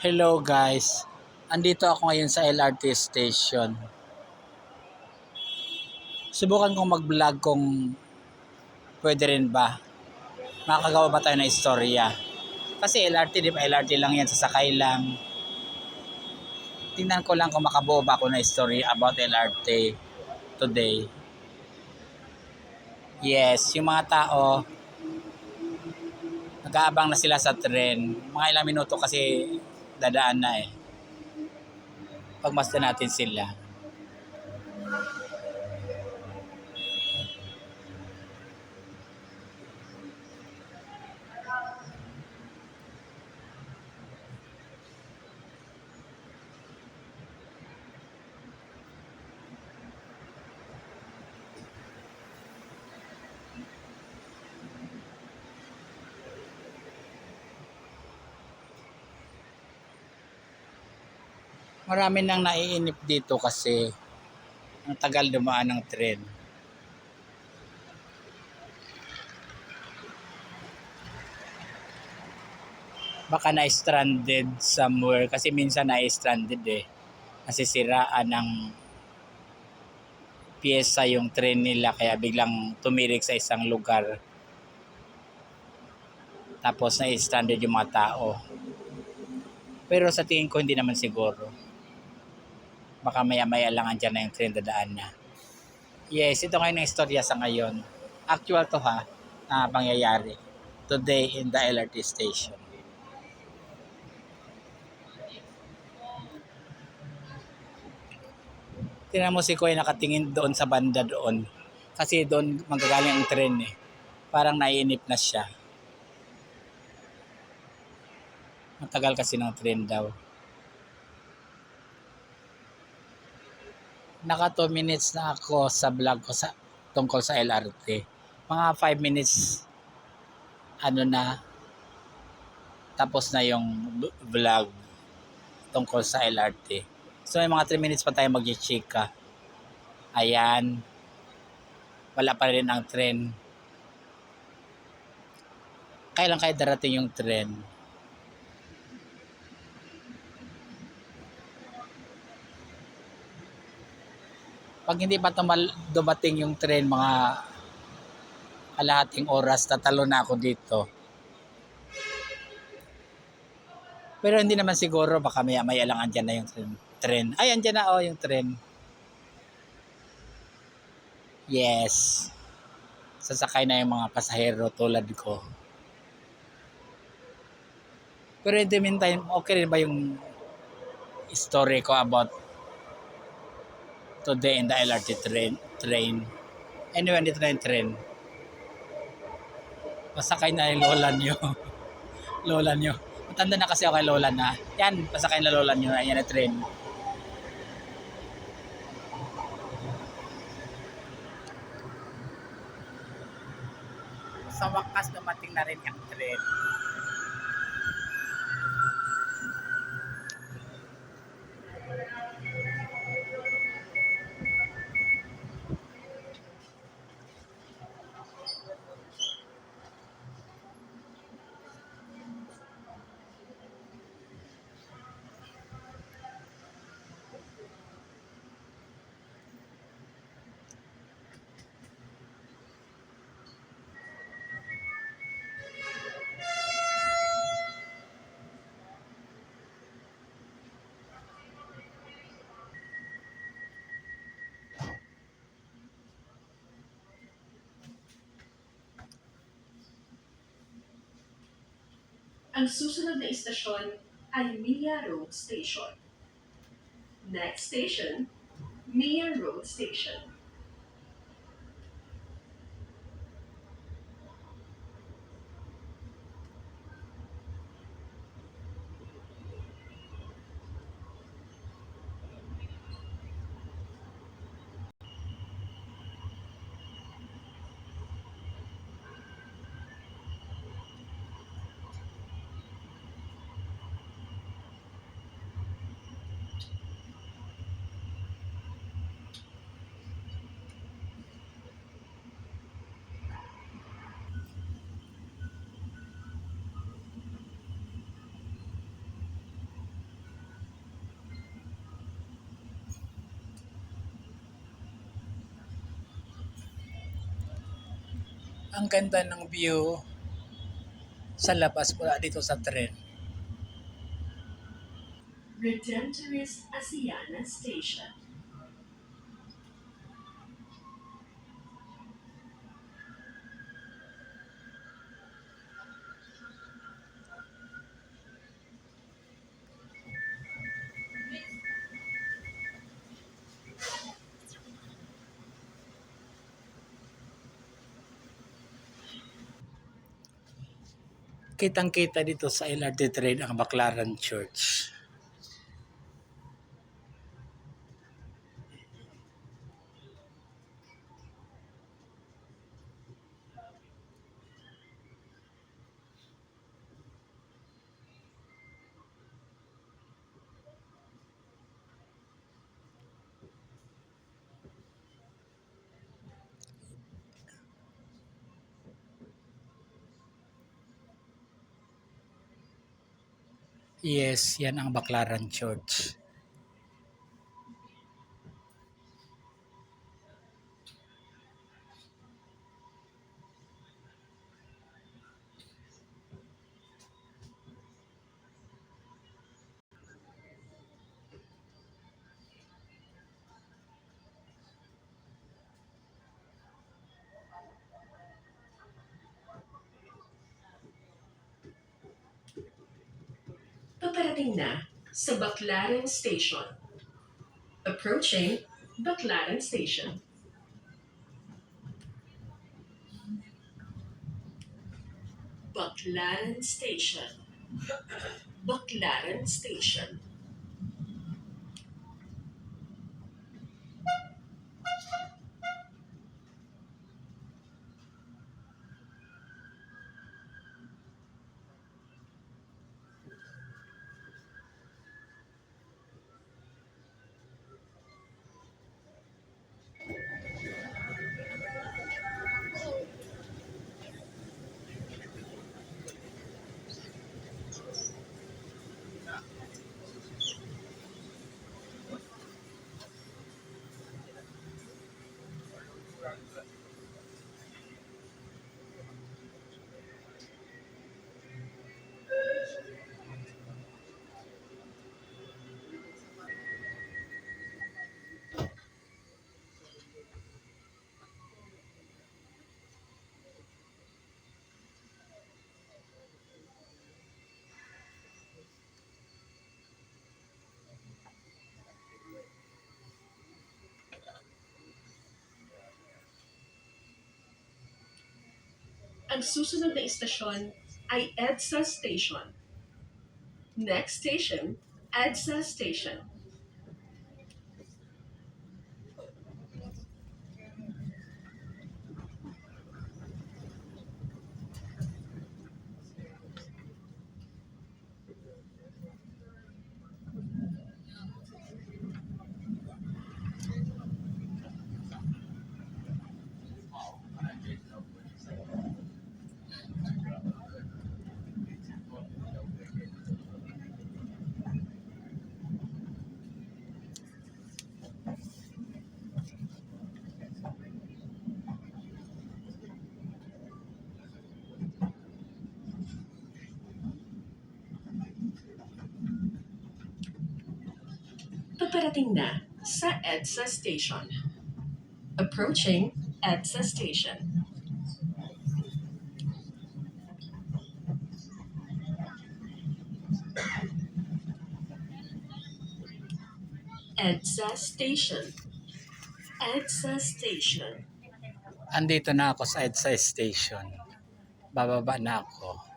Hello guys, andito ako ngayon sa LRT station. Subukan kong mag-vlog kung pwede rin ba. Makakagawa ba tayo ng istorya? Kasi LRT, di ba? LRT lang yan, sasakay lang. Tingnan ko lang kung makabuo ba ako ng story about LRT today. Yes, yung mga tao, nag-aabang na sila sa tren. Mga ilang minuto kasi dadaan na eh. Pagmasdan natin sila. Marami nang naiinip dito kasi ang tagal dumaan ng tren. Baka na-stranded somewhere kasi minsan na-stranded eh. Nasisiraan ng pyesa yung tren nila kaya biglang tumirik sa isang lugar. Tapos na-stranded yung mga tao. Pero sa tingin ko hindi naman siguro baka maya-maya lang andyan na yung train dadaan na. Yes, ito ngayon ang istorya sa ngayon. Actual to ha, na pangyayari. Today in the LRT station. Tingnan mo si Koy nakatingin doon sa banda doon. Kasi doon manggagaling ang tren eh. Parang naiinip na siya. Matagal kasi ng tren daw. Naka 2 minutes na ako sa vlog ko sa tungkol sa LRT. Mga 5 minutes ano na tapos na yung vlog tungkol sa LRT. So may mga 3 minutes pa tayo mag-chika. Ayan. Wala pa rin ang tren. Kailan kaya darating yung tren? Pag hindi pa tumal, dumating yung train mga kalahating oras tatalo na ako dito. Pero hindi naman siguro baka maya maya lang andyan na yung train, train. ay andyan na oh yung train. Yes. Sasakay na yung mga pasahero tulad ko. Pero in the meantime okay rin ba yung story ko about today in the LRT train. train. Anyway, dito na yung train. Pasakay na yung lola nyo. lola nyo. Matanda na kasi ako kay lola na. Yan, pasakay na lola nyo. Ayan na train. Sa wakas, dumating na rin yung train. Ang susunod na istasyon ay Mia Road Station. Next station, Mia Road Station. Ang ganda ng view sa labas mula dito sa tren. Redemptorist Asiana Station. Kitang-kita dito sa LRT train ang Baclaran Church. Yes, yan ang Baclaran Church. Paparating na sa Baclaran Station. Approaching Baclaran Station. Baclaran Station. Baclaran Station. Ang susunod na istasyon ay EDSA Station. Next station, EDSA Station. Paparating na sa EDSA Station. Approaching EDSA Station. EDSA Station. EDSA Station. Andito na ako sa EDSA Station. Bababa na ako.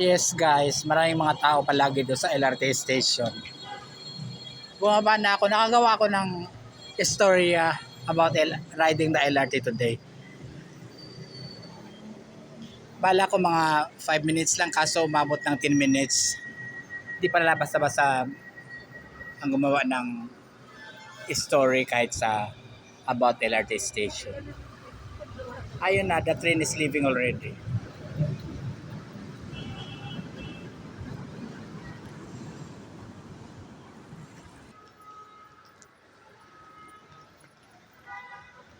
Yes guys, maraming mga tao palagi doon sa LRT station. Bumaba na ako, nakagawa ako ng istorya about L- riding the LRT today. Bala ko mga 5 minutes lang kaso umabot ng 10 minutes. Di pala basta-basta ang gumawa ng story kahit sa about LRT station. Ayun na, the train is leaving already.